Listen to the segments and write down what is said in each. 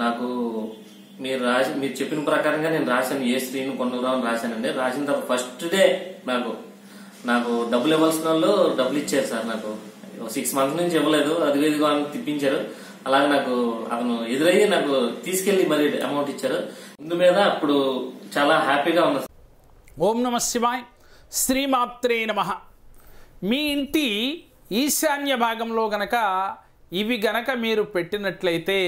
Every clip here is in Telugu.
నాకు మీరు రాసి మీరు చెప్పిన ప్రకారంగా నేను రాశాను. ఏ శ్రీను కొనురావు రాశానండి. రాసిన తర్వాత ఫస్ట్ డే నాకు నాకు డబ్బులు ఇవ్వాల్సిన వాళ్ళు డబ్బులు ఇచ్చారు సార్ నాకు. సిక్స్ మంత్స్ నుంచి ఇవ్వలేదు. అది ఇదిగో అని తిప్పించారు. అలాగే నాకు అతను ఎదురయ్యి నాకు తీసుకెళ్ళి మరి అమౌంట్ ఇచ్చారు. ముందు మీద అప్పుడు చాలా హ్యాపీగా ఉంది ఓం నమ శివాయ్. శ్రీమాత్రే నమ. మీ ఇంటి ఈశాన్య భాగంలో గనక ఇవి గనక మీరు పెట్టినట్లయితే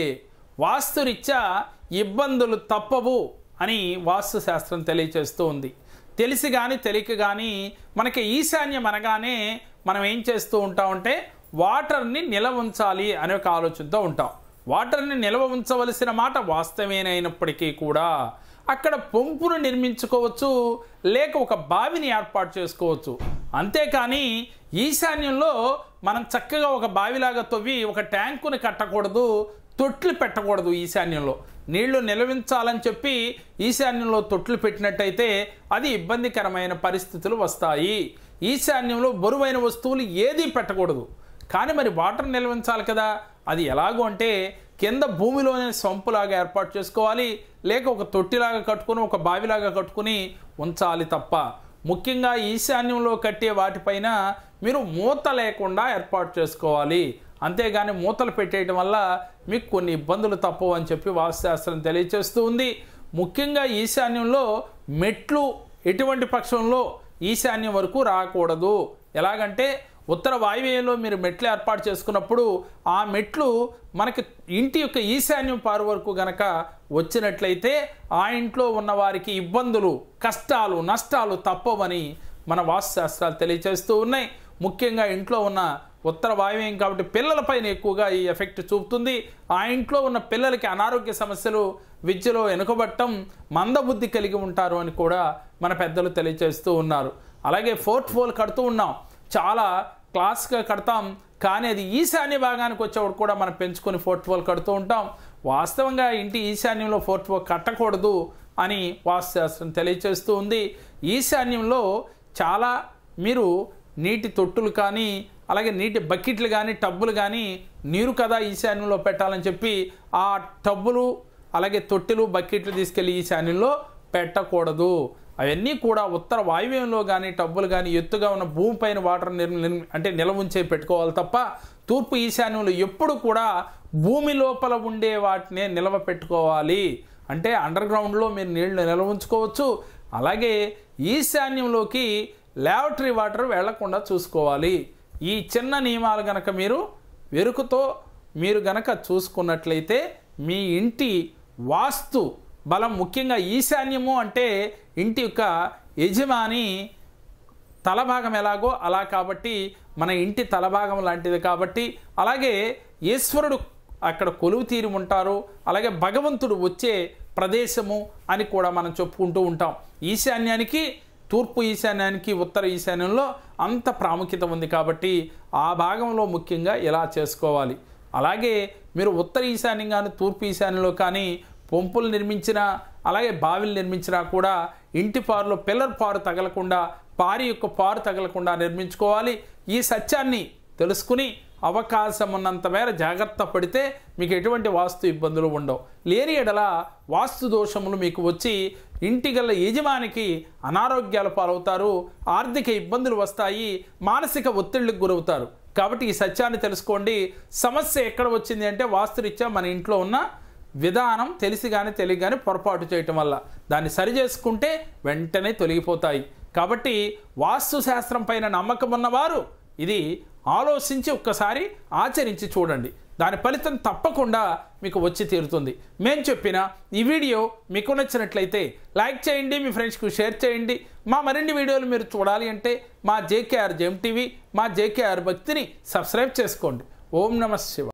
వాస్తురీత్యా ఇబ్బందులు తప్పవు అని వాస్తు శాస్త్రం తెలియచేస్తూ ఉంది. తెలిసి కానీ తెలియక కానీ మనకి ఈశాన్యం అనగానే మనం ఏం చేస్తూ ఉంటామంటే వాటర్ని నిలవ ఉంచాలి అనే ఒక ఆలోచనతో ఉంటాం. వాటర్ని నిల్వ ఉంచవలసిన మాట వాస్తవేనైనప్పటికీ కూడా అక్కడ పొంపును నిర్మించుకోవచ్చు లేక ఒక బావిని ఏర్పాటు చేసుకోవచ్చు. అంతేకాని ఈశాన్యంలో మనం చక్కగా ఒక బావిలాగా తవ్వి ఒక ట్యాంకుని కట్టకూడదు తొట్లు పెట్టకూడదు ఈశాన్యంలో. నీళ్ళు నిలవించాలని చెప్పి ఈశాన్యంలో తొట్లు పెట్టినట్టయితే అది ఇబ్బందికరమైన పరిస్థితులు వస్తాయి. ఈశాన్యంలో బరువైన వస్తువులు ఏదీ పెట్టకూడదు. కానీ మరి వాటర్ నిల్వించాలి కదా. అది ఎలాగో అంటే కింద భూమిలోనే సంపులాగా ఏర్పాటు చేసుకోవాలి. లేక ఒక తొట్టిలాగా కట్టుకుని ఒక బావిలాగా కట్టుకుని ఉంచాలి తప్ప. ముఖ్యంగా ఈశాన్యంలో కట్టే వాటిపైన మీరు మూత లేకుండా ఏర్పాటు చేసుకోవాలి. అంతేగాని మూతలు పెట్టేయడం వల్ల మీకు కొన్ని ఇబ్బందులు తప్పవు అని చెప్పి వాస్తుశాస్త్రం తెలియచేస్తూ ఉంది. ముఖ్యంగా ఈశాన్యంలో మెట్లు ఎటువంటి పక్షంలో ఈశాన్యం వరకు రాకూడదు. ఎలాగంటే ఉత్తర వాయువ్యంలో మీరు మెట్లు ఏర్పాటు చేసుకున్నప్పుడు ఆ మెట్లు మనకి ఇంటి యొక్క ఈశాన్యం పారు వరకు గనక వచ్చినట్లయితే ఆ ఇంట్లో ఉన్న వారికి ఇబ్బందులు కష్టాలు నష్టాలు తప్పవని మన వాస్తుశాస్త్రాలు తెలియజేస్తూ ఉన్నాయి. ముఖ్యంగా ఇంట్లో ఉన్న ఉత్తర వాయువ్యం కాబట్టి పిల్లలపైన ఎక్కువగా ఈ ఎఫెక్ట్ చూపుతుంది. ఆ ఇంట్లో ఉన్న పిల్లలకి అనారోగ్య సమస్యలు విద్యలో వెనుకబట్టం మందబుద్ధి కలిగి ఉంటారు అని కూడా మన పెద్దలు తెలియజేస్తూ ఉన్నారు. అలాగే ఫోర్త్ ఫోల్ కడుతూ ఉన్నాం. చాలా క్లాస్గా కడతాం. కానీ అది ఈశాన్య భాగానికి వచ్చేవాడు కూడా మనం పెంచుకొని ఫోర్త్ ఫోల్ కడుతూ ఉంటాం. వాస్తవంగా ఇంటి ఈశాన్యంలో ఫోర్త్ ఫోల్ కట్టకూడదు అని వాస్తుశాస్త్రం తెలియజేస్తూ ఉంది. ఈశాన్యంలో చాలా మీరు నీటి తొట్టులు కానీ అలాగే నీటి బకెట్లు కానీ టబ్బులు కానీ నీరు కదా ఈశాన్యంలో పెట్టాలని చెప్పి ఆ టబ్బులు అలాగే తొట్టెలు బకెట్లు తీసుకెళ్ళి ఈశాన్యంలో పెట్టకూడదు. అవన్నీ కూడా ఉత్తర వాయువ్యంలో కానీ టబ్బులు కానీ ఎత్తుగా ఉన్న భూమిపైన వాటర్ నిర్మి నిర్- అంటే నిల్వ ఉంచే పెట్టుకోవాలి తప్ప తూర్పు ఈశాన్యంలో ఎప్పుడు కూడా భూమి లోపల ఉండే వాటినే నిల్వ పెట్టుకోవాలి. అంటే అండర్ గ్రౌండ్లో మీరు నీళ్ళు నిల్వ ఉంచుకోవచ్చు. అలాగే ఈశాన్యంలోకి ల్యాబరేటరీ వాటర్ వెళ్ళకుండా చూసుకోవాలి. ఈ చిన్న నియమాలు గనక మీరు వెరుకుతో మీరు గనక చూసుకున్నట్లయితే మీ ఇంటి వాస్తు బలం ముఖ్యంగా ఈశాన్యము అంటే ఇంటి యొక్క యజమాని తలభాగం ఎలాగో అలా కాబట్టి మన ఇంటి తలభాగం లాంటిది కాబట్టి అలాగే ఈశ్వరుడు అక్కడ కొలువు తీరి ఉంటారు. అలాగే భగవంతుడు వచ్చే ప్రదేశము అని కూడా మనం చెప్పుకుంటూ ఉంటాం. ఈశాన్యానికి తూర్పు ఈశాన్యానికి ఉత్తర ఈశాన్యంలో అంత ప్రాముఖ్యత ఉంది కాబట్టి ఆ భాగంలో ముఖ్యంగా ఇలా చేసుకోవాలి? అలాగే మీరు ఉత్తర ఈశాన్యం కానీ తూర్పు ఈశాన్యంలో కానీ పొంపులు నిర్మించినా అలాగే బావిలు నిర్మించినా కూడా ఇంటి పారులో పిల్లర్ పారు తగలకుండా పారి యొక్క పారు తగలకుండా నిర్మించుకోవాలి. ఈ సత్యాన్ని తెలుసుకుని అవకాశం ఉన్నంత మేర జాగ్రత్త పడితే మీకు ఎటువంటి వాస్తు ఇబ్బందులు ఉండవు. లేని ఎడల వాస్తు దోషములు మీకు వచ్చి ఇంటి గల యజమానికి అనారోగ్యాలు పాలవుతారు ఆర్థిక ఇబ్బందులు వస్తాయి మానసిక ఒత్తిళ్ళకు గురవుతారు. కాబట్టి ఈ సత్యాన్ని తెలుసుకోండి. సమస్య ఎక్కడ వచ్చింది అంటే వాస్తురీత్యా మన ఇంట్లో ఉన్న విధానం తెలిసి కానీ తెలియ కానీ పొరపాటు చేయటం వల్ల. దాన్ని సరి చేసుకుంటే వెంటనే తొలగిపోతాయి. కాబట్టి వాస్తు శాస్త్రం పైన నమ్మకం ఉన్నవారు ఇది ఆలోచించి ఒక్కసారి ఆచరించి చూడండి. దాని ఫలితం తప్పకుండా మీకు వచ్చి తీరుతుంది. మేము చెప్పిన ఈ వీడియో మీకు నచ్చినట్లయితే లైక్ చేయండి మీ ఫ్రెండ్స్కి షేర్ చేయండి. మా మరిన్ని వీడియోలు మీరు చూడాలి అంటే మా జేకేఆర్ జెమ్ టీవీ మా జేకేఆర్ భక్తిని సబ్స్క్రైబ్ చేసుకోండి. ఓం నమ శివ